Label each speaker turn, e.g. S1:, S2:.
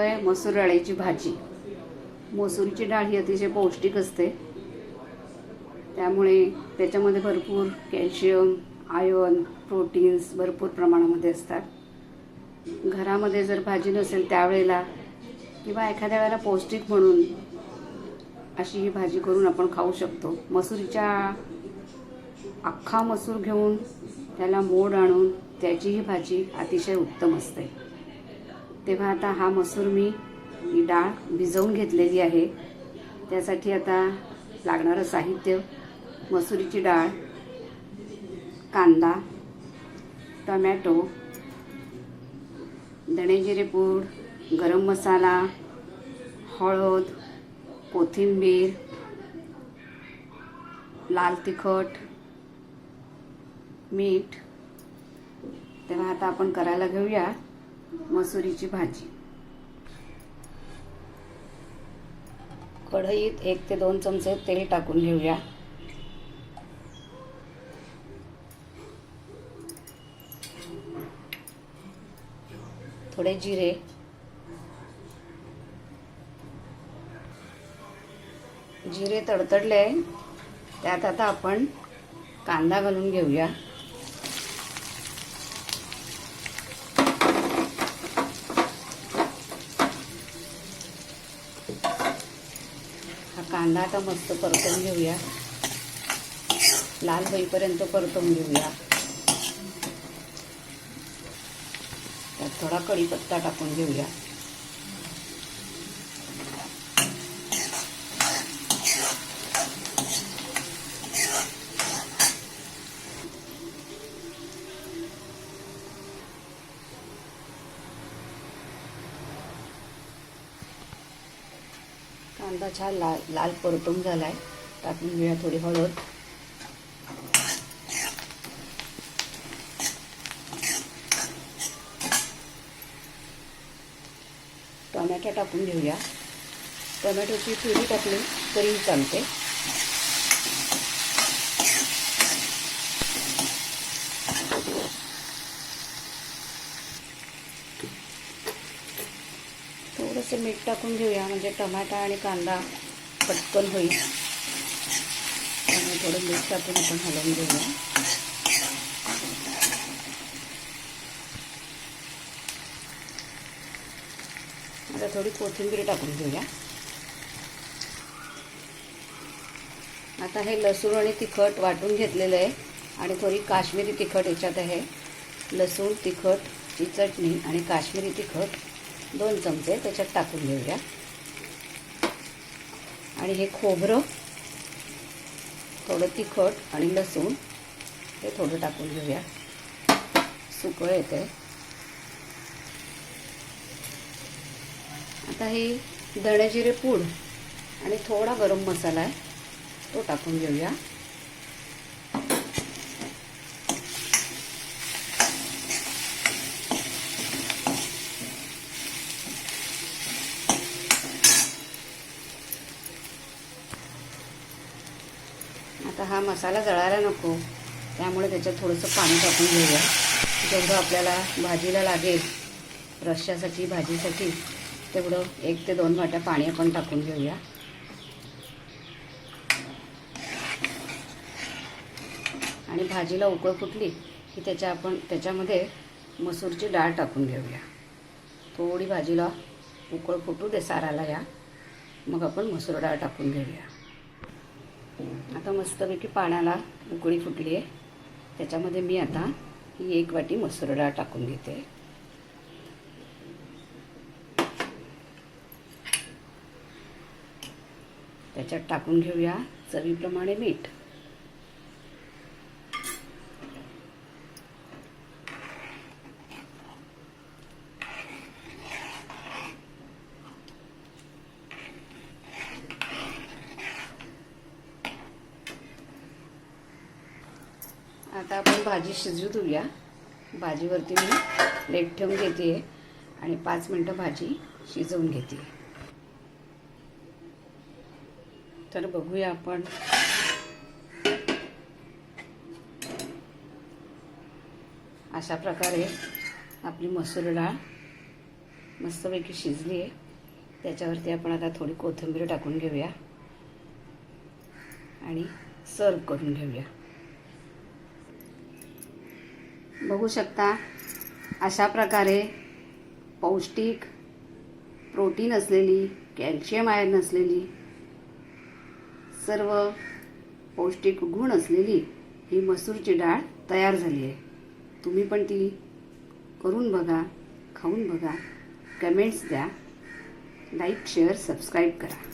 S1: आहे मसूर डाळीची भाजी. मसुरीची डाळ ही अतिशय पौष्टिक असते. त्यामुळे त्याच्यामध्ये भरपूर कॅल्शियम आयर्न प्रोटीन्स भरपूर प्रमाणामध्ये असतात. घरामध्ये जर भाजी नसेल त्यावेळेला किंवा एखाद्या वेळेला पौष्टिक म्हणून अशी ही भाजी करून आपण खाऊ शकतो. मसुरीच्या अख्खा मसूर घेऊन त्याला मोड आणून त्याची ही भाजी अतिशय उत्तम असते. तेव्हा आता हा मसूर मी ही डाळ भिजवून घेतलेली आहे. त्यासाठी आता लागणारं साहित्य मसुरीची डाळ कांदा टमॅटो धणेजिरे पूड गरम मसाला हळद कोथिंबीर लाल तिखट मीठ. तेव्हा आता आपण करायला घेऊया. मसुरीची भाजी. कढईत एक ते दोन चमचे तेल टाकून घेऊया. थोडे जिरे. जिरे तडतडले त्यात आता आपण कांदा घालून घेऊया हा कांदा आता मस्त परतून घेऊया. लाल होईपर्यंत परतून घेऊया. त्यात थोडा कढीपत्ता टाकून घेऊया. कांदा छान लाल लाल परतून झालाय. टाकून घेऊया थोडी हळद. टोमॅटो टाकून घेऊया. टोमॅटोची प्युरी टाकली तरी चालते. थोडंसं मीठ टाकून घेऊया म्हणजे टमाटा आणि कांदा पटकन होईल. त्यामुळे थोडं मीठ टाकून आपण हलवून घेऊया. आता थोडी कोथिंबीर टाकून घेऊया. आता हे लसूण आणि तिखट वाटून घेतलेलं आहे आणि थोडी काश्मीरी तिखट याच्यात आहे. लसूण तिखटची चटणी आणि काश्मीरी तिखट. दोन चमचे त्याच्यात टाकून घेऊया. आणि हे खोबरं थोडं तिखट आणि लसूण हे थोडं टाकून घेऊया. सुकं येते आता हे धणेजिरे पूड आणि थोडा गरम मसाला आहे तो टाकून घेऊया आता हा मसाला जळायला नको. त्यामुळे त्याच्यात थोडंसं पाणी टाकून घेऊया. जेवढं आपल्याला भाजीला लागेल रश्श्यासाठी भाजीसाठी तेवढं एक ते दोन वाट्या पाणी आपण टाकून घेऊया. आणि भाजीला उकळ फुटली की त्याच्या आपण त्याच्यामध्ये मसूरची डाळ टाकून घेऊया. थोडी भाजीला उकळ फुटू दे साराला या. मग आपण मसूर डाळ टाकून घेऊया. आता मस्तपैकी पाण्याला उकळी फुटली आहे. त्याच्यामध्ये मी आता ही एक वाटी मसूर डाळ टाकून घेते. त्याच्यात टाकून घेऊया चवीप्रमाणे मीठ. आता आपण भाजी शिजू देऊया. भाजीवरती मी प्लेट ठेवून घेते आणि पाच मिनटं भाजी शिजवून घेते. तर बघूया आपण. अशा प्रकारे आपली मसूर डाळ मस्तपैकी शिजली आहे त्याच्यावरती आपण आता थोडी कोथिंबीर टाकून घेऊया आणि सर्व करून घेऊया. बघू शकता अशा प्रकारे पौष्टिक प्रोटीन असलेली कॅल्शियम आयर्न असलेली सर्व पौष्टिक गुण असलेली ही मसूरची डाळ तयार झाली आहे. तुम्ही पण ती करून बघा खाऊन बघा. कमेंट्स द्या. लाईक शेअर सबस्क्राईब करा.